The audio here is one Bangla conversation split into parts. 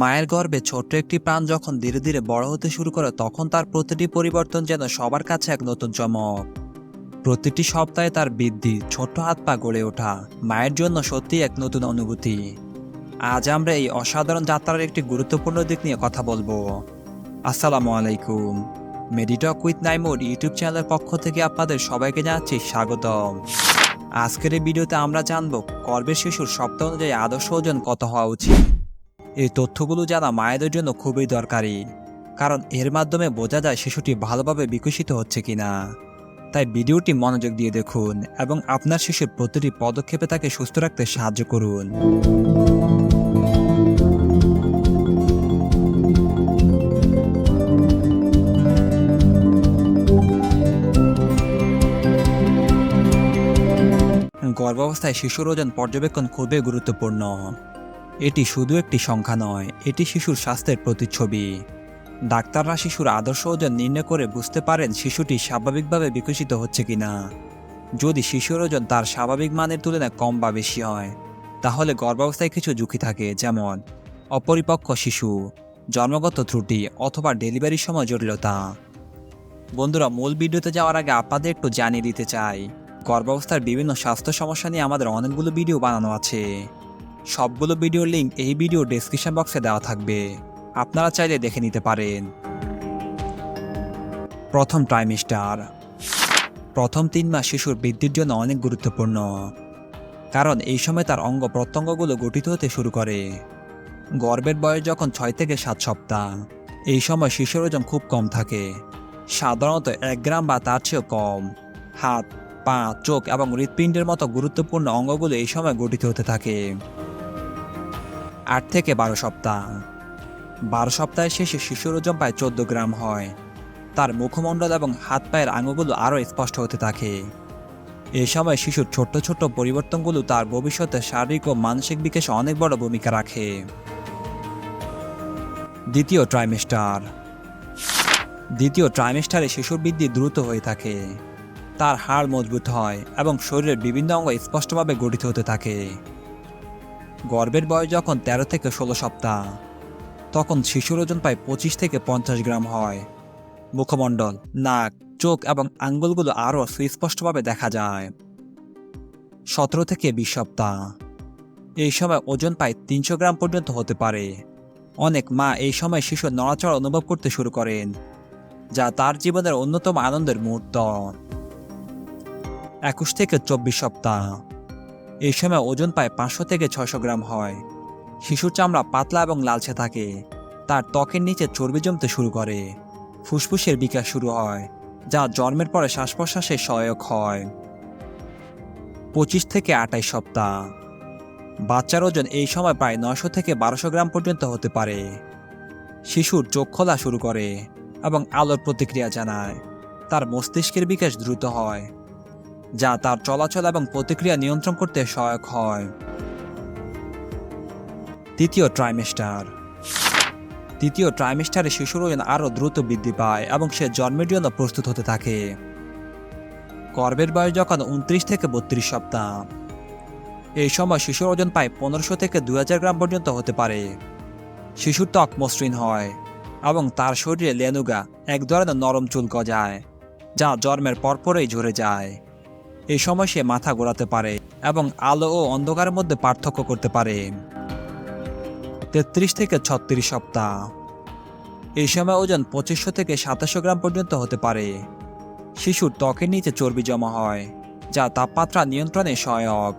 মায়ের গর্ভে ছোট্ট একটি প্রাণ যখন ধীরে ধীরে বড় হতে শুরু করে, তখন তার প্রতিটি পরিবর্তন যেন সবার কাছে এক নতুন চমক। প্রতিটি সপ্তাহে তার বৃদ্ধি, ছোট্ট হাত পা গড়ে ওঠা মায়ের জন্য সত্যি এক নতুন অনুভূতি। আজ আমরা এই অসাধারণ যাত্রার একটি গুরুত্বপূর্ণ দিক নিয়ে কথা বলব। আসসালামু আলাইকুম। মেডিটক উইথ নাইমোড ইউটিউব চ্যানেলের পক্ষ থেকে আপনাদের সবাইকে জানাচ্ছি স্বাগতম। আজকের এই ভিডিওতে আমরা জানব, গর্ভের শিশুর সপ্তাহ অনুযায়ী আদর্শ ওজন কত হওয়া উচিত? এই তথ্যগুলো জানা মায়েদের জন্য খুবই দরকারি, কারণ এর মাধ্যমে বোঝা যায় শিশুটি ভালোভাবে বিকশিত হচ্ছে কিনা। তাই ভিডিওটি মনোযোগ দিয়ে দেখুন এবং আপনার শিশুর প্রতিটি পদক্ষেপে তাকে সুস্থ রাখতে সাহায্য করুন। গর্ভাবস্থায় শিশুর ওজন পর্যবেক্ষণ খুবই গুরুত্বপূর্ণ। এটি শুধু একটি সংখ্যা নয়, এটি শিশুর স্বাস্থ্যের প্রতিচ্ছবি। ডাক্তাররা শিশুর আদর্শ ওজন নির্ণয় করে বুঝতে পারেন শিশুটি স্বাভাবিকভাবে বিকশিত হচ্ছে কিনা। যদি শিশুর ওজন তার স্বাভাবিক মানের তুলনায় কম বা বেশি হয়, তাহলে গর্ভাবস্থায় কিছু ঝুঁকি থাকে, যেমন অপরিপক্ক শিশু, জন্মগত ত্রুটি অথবা ডেলিভারির সময় জটিলতা। বন্ধুরা, মূল ভিডিওতে যাওয়ার আগে আপনাদের একটু জানিয়ে দিতে চাই, গর্ভাবস্থার বিভিন্ন স্বাস্থ্য সমস্যা নিয়ে আমাদের অনেকগুলো ভিডিও বানানো আছে। সবগুলো ভিডিওর লিঙ্ক এই ভিডিও ডেসক্রিপশন বক্সে দেওয়া থাকবে। আপনারা চাইলে দেখে নিতে পারেন। প্রথম ট্রাইমিস্টার প্রথম তিন মাস শিশুর বৃদ্ধির জন্য অনেক গুরুত্বপূর্ণ। কারণ এই সময় তার অঙ্গ প্রত্যঙ্গগুলো গঠিত হতে শুরু করে। গর্ভের বয়স যখন ছয় থেকে সাত সপ্তাহ, এই সময় শিশুর ওজন খুব কম থাকে। সাধারণত এক গ্রাম বা তার চেয়েও কম। হাত, পা, চোখ এবং হৃৎপিণ্ডের মতো গুরুত্বপূর্ণ অঙ্গগুলো এই সময় গঠিত হতে থাকে। আট থেকে বারো সপ্তাহ। বারো সপ্তাহের শেষে শিশুর ওজন প্রায় চোদ্দ গ্রাম হয়। তার মুখমণ্ডল এবং হাত পায়ের আঙুলগুলো আরও স্পষ্ট হতে থাকে। এ সময় শিশুর ছোট্ট ছোট্ট পরিবর্তনগুলো তার ভবিষ্যতে শারীরিক ও মানসিক বিকাশে অনেক বড় ভূমিকা রাখে। দ্বিতীয় ট্রাইমেস্টার দ্বিতীয় ট্রাইমেস্টারে শিশুর বৃদ্ধি দ্রুত হয়ে থাকে। তার হাড় মজবুত হয় এবং শরীরের বিভিন্ন অঙ্গ স্পষ্টভাবে গঠিত হতে থাকে। গর্ভের বয়স যখন তেরো থেকে ষোলো সপ্তাহ, তখন শিশুর ওজন প্রায় পঁচিশ থেকে পঞ্চাশ গ্রাম হয়। মুখমণ্ডল, নাক, চোখ এবং আঙ্গুলগুলো আরও সুস্পষ্টভাবে দেখা যায়। সতেরো থেকে বিশ সপ্তাহ, এই সময় ওজন প্রায় তিনশো গ্রাম পর্যন্ত হতে পারে। অনেক মা এই সময় শিশুর নড়াচড়া অনুভব করতে শুরু করেন, যা তার জীবনের অন্যতম আনন্দের মুহূর্ত। একুশ থেকে চব্বিশ সপ্তাহ এই সময় ওজন প্রায় পাঁচশো থেকে ছয়শো গ্রাম হয়। শিশুর চামড়া পাতলা এবং লালচে থাকে। তার ত্বকের নিচে চর্বি জমতে শুরু করে। ফুসফুসের বিকাশ শুরু হয়, যা জন্মের পরে শ্বাস প্রশ্বাসে সহায়ক হয়। পঁচিশ থেকে আটাইশ সপ্তাহ। বাচ্চার ওজন এই সময় প্রায় নয়শো থেকে বারোশো গ্রাম পর্যন্ত হতে পারে। শিশুর চোখ খোলা শুরু করে এবং আলোর প্রতিক্রিয়া জানায়। তার মস্তিষ্কের বিকাশ দ্রুত হয়। যা তার চলাচল এবং প্রতিক্রিয়া নিয়ন্ত্রণ করতে সহায়ক হয়। তৃতীয় ট্রাইমেস্টার তৃতীয় ট্রাইমেস্টারে শিশুর ওজন আরও দ্রুত বৃদ্ধি পায় এবং সে জন্মের জন্য প্রস্তুত হতে থাকে। গর্ভের বয়স যখন উনত্রিশ থেকে বত্রিশ সপ্তাহ। এই সময় শিশুর ওজন প্রায় পনেরোশো থেকে দুই হাজার গ্রাম পর্যন্ত হতে পারে। শিশুর ত্বক মসৃণ হয় এবং তার শরীরে লেনুগা এক ধরনের নরম চুল গজায়, যা জন্মের পরপরই ঝরে যায়। এই সময় সে মাথা ঘোরাতে পারে এবং আলো ও অন্ধকারের মধ্যে পার্থক্য করতে পারে। তেত্রিশ থেকে ছত্রিশ সপ্তাহ। এই সময় ওজন পঁচিশশো থেকে সাতাশশো গ্রাম পর্যন্ত হতে পারে। শিশুর ত্বকের নিচে চর্বি জমা হয়, যা তাপমাত্রা নিয়ন্ত্রণে সহায়ক।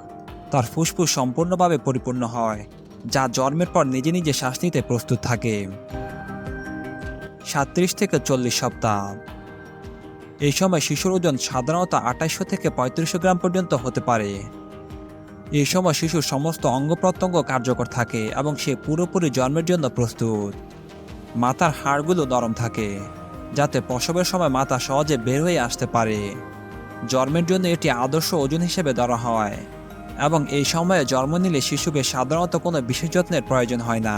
তার ফুসফুস সম্পূর্ণভাবে পরিপূর্ণ হয়, যা জন্মের পর নিজে নিজে শ্বাস নিতে প্রস্তুত থাকে। সাত্রিশ থেকে চল্লিশ সপ্তাহ। এই সময় শিশুর ওজন সাধারণত আঠাইশশো থেকে পঁয়ত্রিশশো গ্রাম পর্যন্ত হতে পারে। এই সময় শিশুর সমস্ত অঙ্গ প্রত্যঙ্গ কার্যকর থাকে এবং সে পুরোপুরি জন্মের জন্য প্রস্তুত। মাথার হাড়গুলো নরম থাকে, যাতে প্রসবের সময় মাথা সহজে বের হয়ে আসতে পারে। জন্মের জন্য এটি আদর্শ ওজন হিসেবে ধরা হয় এবং এই সময়ে জন্ম নিলে শিশুকে সাধারণত কোনো বিশেষ যত্নের প্রয়োজন হয় না।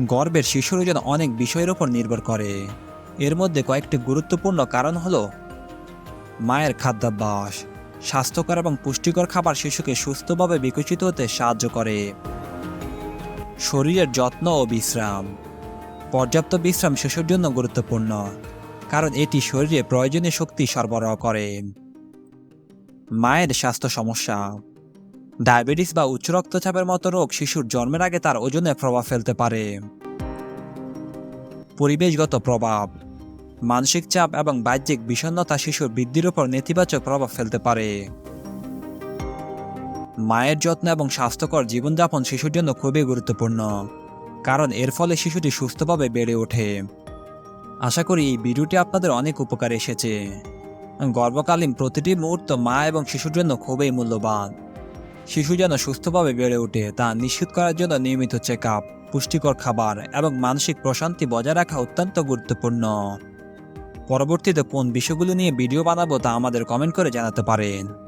গর্ভের শিশুর ওজন অনেক বিষয়ের উপর নির্ভর করে। এর মধ্যে কয়েকটি গুরুত্বপূর্ণ কারণ হলো মায়ের খাদ্যাভ্যাস, স্বাস্থ্যকর এবং পুষ্টিকর খাবার শিশুকে সুস্থভাবে বিকশিত হতে সাহায্য করে। শরীরের যত্ন ও বিশ্রাম, পর্যাপ্ত বিশ্রাম শিশুর জন্য গুরুত্বপূর্ণ, কারণ এটি শরীরে প্রয়োজনীয় শক্তি সরবরাহ করে। মায়ের স্বাস্থ্য সমস্যা ডায়াবেটিস বা উচ্চ রক্তচাপের মতো রোগ শিশুর জন্মের আগে তার ওজনে প্রভাব ফেলতে পারে। পরিবেশগত প্রভাব, মানসিক চাপ এবং বাহ্যিক বিষণ্ণতা শিশুর বৃদ্ধির উপর নেতিবাচক প্রভাব ফেলতে পারে। মায়ের যত্ন এবং স্বাস্থ্যকর জীবনযাপন শিশুর জন্য খুবই গুরুত্বপূর্ণ, কারণ এর ফলে শিশুটি সুস্থভাবে বেড়ে ওঠে। আশা করি এই ভিডিওটি আপনাদের অনেক উপকার এসেছে। গর্ভকালীন প্রতিটি মুহূর্ত মা এবং শিশুর জন্য খুবই মূল্যবান। শিশু যেন সুস্থভাবে বেড়ে ওঠে তা নিশ্চিত করার জন্য নিয়মিত চেক আপ পুষ্টিকর খাবার এবং মানসিক প্রশান্তি বজায় রাখা অত্যন্ত গুরুত্বপূর্ণ। পরবর্তীতে কোন বিষয়গুলো নিয়ে ভিডিও বানাবো তা আমাদের কমেন্ট করে জানাতে পারেন।